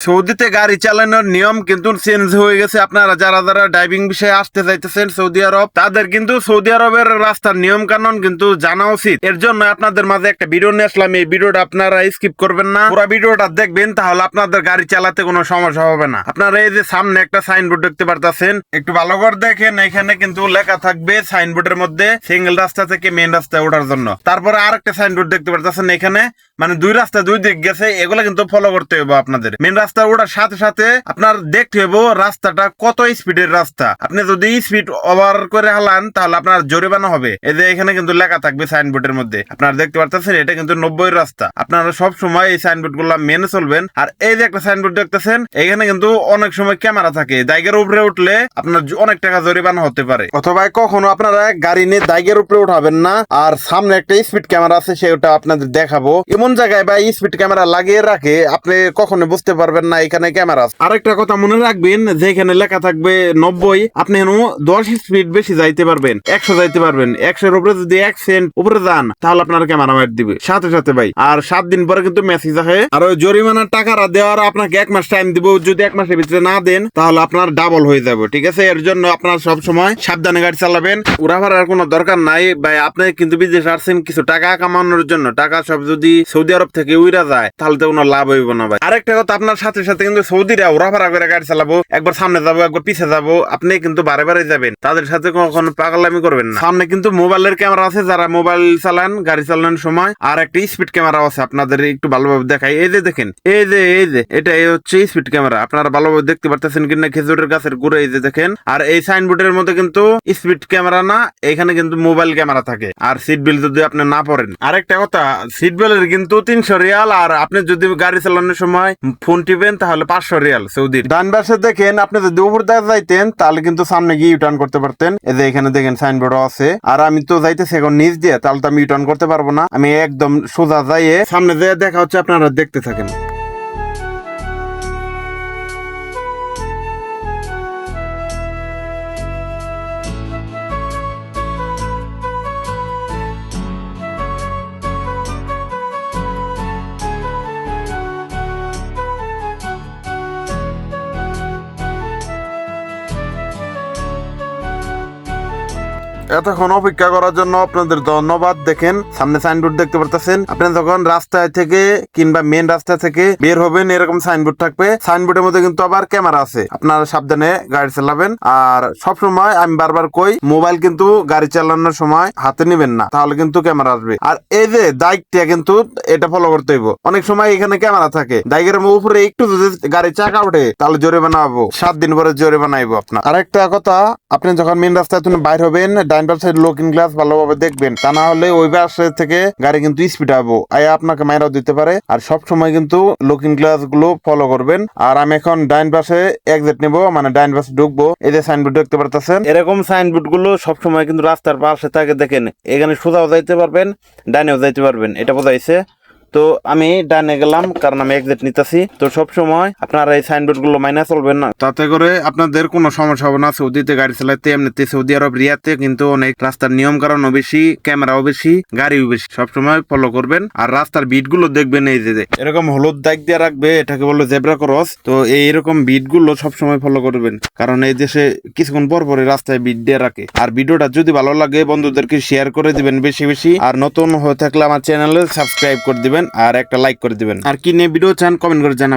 সৌদিতে গাড়ি চালানোর নিয়ম কিন্তু চেঞ্জ হয়ে গেছে। আপনারা যারা যারা ড্রাইভিং বিষয়ে আসতে চাইতেছেন, সৌদি আরব, তাদের কিন্তু সৌদি আরবের রাস্তার নিয়ম কানুন কিন্তু জানা উচিত। এর জন্য আপনাদের মাঝে একটা ভিডিও নিয়ে আসলাম। এই ভিডিওটা আপনারা স্কিপ করবেন না। পুরো ভিডিওটা দেখবেন, তাহলে আপনাদের গাড়ি চালাতে কোনো সমস্যা হবে না। আপনারা এই যে সামনে একটা সাইনবোর্ড দেখতে পারতেছেন, একটু ভালো করে দেখেন। এখানে কিন্তু লেখা থাকবে সাইনবোর্ডের মধ্যে সিঙ্গেল রাস্তা থেকে মেন রাস্তায় ওঠার জন্য। তারপরে আর একটা সাইনবোর্ড দেখতে পারতেছেন এখানে। মানে দুই রাস্তা দুই দিক গেছে, এগুলো কিন্তু ফলো করতে হবে আপনাদের। মেন রাস্তা ওঠার সাথে সাথে আপনার দেখতে হবে রাস্তাটা কত স্পিডের রাস্তা। আপনি যদি স্পিড ওভার করে হালান, তাহলে আপনার জরিমানা হবে। এই যে এখানে কিন্তু লেখা থাকবে সাইনবোর্ডের মধ্যে। আপনারা দেখতে পারতেছেন, এটা কিন্তু নব্বই রাস্তা। আপনারা সব সময় এই সাইনবোর্ডগুলো মেনে চলবেন। আর এই যে একটা সাইনবোর্ড দেখতেছেন, এখানে কিন্তু অনেক সময় ক্যামেরা থাকে। দাইগের উপরে উঠলে আপনার অনেক টাকা জরিমানা হতে পারে। অথবা কখনো আপনারা গাড়ি নিয়ে দাইগের উপরে উঠাবেন না, আর সামনে একটা স্পিড ক্যামেরা আছে, সেটা আপনাদের দেখাবো। এমন জায়গায় বা স্পিড ক্যামেরা লাগিয়ে রাখে, আপনি কখনো বুঝতে পারবেন না এখানে ক্যামেরা আছে। আরেকটা কথা মনে রাখবেন, যে এখানে লেখা থাকবে নব্বই, আপনি দশ স্পিড বেশি যাইতে পারবেন, একশো যাইতে পারবেন। একশোর উপরে যদি এক সেন্ট উপরে যান, তাহলে আপনার ক্যামেরা মার দিবে। সাথে সাথে ভাই, আর সাত দিন পরে কিন্তু মেসেজ আসে, আর ওই জরিমানার টাকাটা দেওয়ার আপনাকে এক মাস টাইম দিব, যদি এক মাসের ভিতরে না দেন, তাহলে আপনার ডাবল হয়ে যাবে, ঠিক আছে? এর জন্য আপনার সব সময় সাবধানে গাড়ি চালাবেন। উড়া ভাড়ার কোনো দরকার নাই, ভাই, আপনি কিন্তু বিদেশ আসছেন কিছু টাকা কামানোর জন্য, টাকা সব যদি সৌদি আরব থেকে উইরা যায়, তাহলে তো কোনো লাভ হইব না ভাই। আরেকটা কথা, আপনার সাথে সাথে কিন্তু সৌদিরা উড়া ভাড়া করে গাড়ি চালাবো, একবার সামনে যাব, একবার পিছে যাব, আপনি কিন্তু বারে বারে যাবেন। তাদের সাথে কখনো পাগলামি করবেন না। সামনে কিন্তু মোবাইলের ক্যামেরা আছে, যারা মোবাইল চালান, গাড়ি চালানোর সময়, আর একটা স্পিড ক্যামেরা আছে, আপনাদের একটু ভালোভাবে দেখাই। এই যে দেখেন, এই যে এই যে, এটা এই হচ্ছে স্পিড ক্যামেরা। আপনারা ভালোভাবে দেখতে পারতেছেন কিনা, খেজুরের গাছের গুড়ে এই যে দেখেন। আর এই সাইনবোর্ডের মধ্যে কিন্তু স্পিড ক্যামেরা না, এখানে কিন্তু মোবাইল ক্যামেরা থাকে। আর সিট বেল্ট যদি আপনি না পরেন। আরেকটা কথা, সিট বেল্টের কিন্তু তিনশো রিয়াল, আর আপনি যদি গাড়ি চালানোর সময় ফোন টিপেন, তাহলে পাঁচশো রিয়াল সৌদির। ডান পাশে দেখেন, আপনি যদি উপর দিয়ে যাইতেন, তাহলে কিন্তু সামনে গিয়ে ইউটার্ন করতে পারতেন। এই যে এখানে দেখেন সাইনবোর্ড আছে। আর আমি তো যাইতেছি এখন নিচ দিয়ে, তাহলে তো আমি ইউটার্ন করতে পারব না। আমি একদম সোজা যাইয়ে সামনে যেয়ে দেখা হচ্ছে, আপনারা দেখতে থাকেন। এতক্ষণ অপেক্ষা করার জন্য আপনাদের ধন্যবাদ। দেখেন, সামনে সাইনবোর্ড দেখতে পারতেছেন। আপনি যখন রাস্তায় থেকে কিংবা মেন রাস্তা থেকে বের হবেন, এরকম সাইনবোর্ড থাকবে। সাইনবোর্ডের মধ্যে কিন্তু আবার ক্যামেরা আছে। আপনারা সাবধানে গাড়ি চালাবেন। আর সব সময় আমি বারবার কই মোবাইল কিন্তু গাড়ি চালানোর সময় হাতে নেবেন না। তাহলে কিন্তু ক্যামেরা আসবে। আর এই যে দায়িত্বটা কিন্তু এটা ফলো করতে হইব। অনেক সময় এখানে ক্যামেরা থাকে। দায়িকের উপরে একটু যদি গাড়ি চাকা ওঠে, তাহলে জরিমানা হব। সাত দিন পরে জরিমানা আইবো আপনার। আরেকটা কথা, আপনি যখন মেন রাস্তায় তুমি বাইর হবেন ডাইন পাশে লুকিং গ্লাস ভালোভাবে দেখবেন, তা না হলে ওই পাশে থেকে গাড়ি কিন্তু স্পিড হব আয়া আপনাকে মাইরাও দিতে পারে। আর সব সময় কিন্তু লুকিং গ্লাসগুলো ফলো করবেন। আর আমি এখন ডাইন পাশে এক্সিট নেব মানে ডাইন পাশে ঢুকবো। এই যে সাইনবোর্ড দেখতে পারতেছেন? এরকম সাইনবোর্ডগুলো সব সময় কিন্তু রাস্তার পাশে থাকে দেখেন। এখানে সোজাও যাইতে পারবেন, ডাইনেও যাইতে পারবেন। এটা বোঝাইছে। তো আমি ডানে গেলাম, কারণ আমি এক্সিট নিতেছি। তো সব সময় আপনারা এই সাইনবোর্ডগুলো মাইনা চলবেন না। তাতে করে আপনাদের কোনো সমস্যা হবে না সৌদিতে গাড়ি চালাতে এমনিতে সৌদি আরব রিয়াতে কিন্তু অনেক রাস্তার নিয়ম কারণও বেশি, ক্যামেরাও বেশি, গাড়িও বেশি। সব সময় ফলো করবেন আর রাস্তার বিটগুলো দেখবেন এই যে। এরকম হলুদ দাগ দিয়ে রাখবে, এটাকে বলল জেব্রা ক্রস তো এই এইরকম বিটগুলো সব সময় ফলো করবেন, কারণ এই দেশে কিছুক্ষণ পর পরে রাস্তায় বিট দিয়ে রাখে। আর ভিডিওটা যদি ভালো লাগে, বন্ধুদেরকে শেয়ার করে দিবেন বেশি বেশি। আর নতুন হয়ে থাকলে আমার চ্যানেলে সাবস্ক্রাইব করে দিবেন। আর একটা লাইক করে দিবেন। আর কি নিয়ে ভিডিও চান কমেন্ট করে জানাবেন।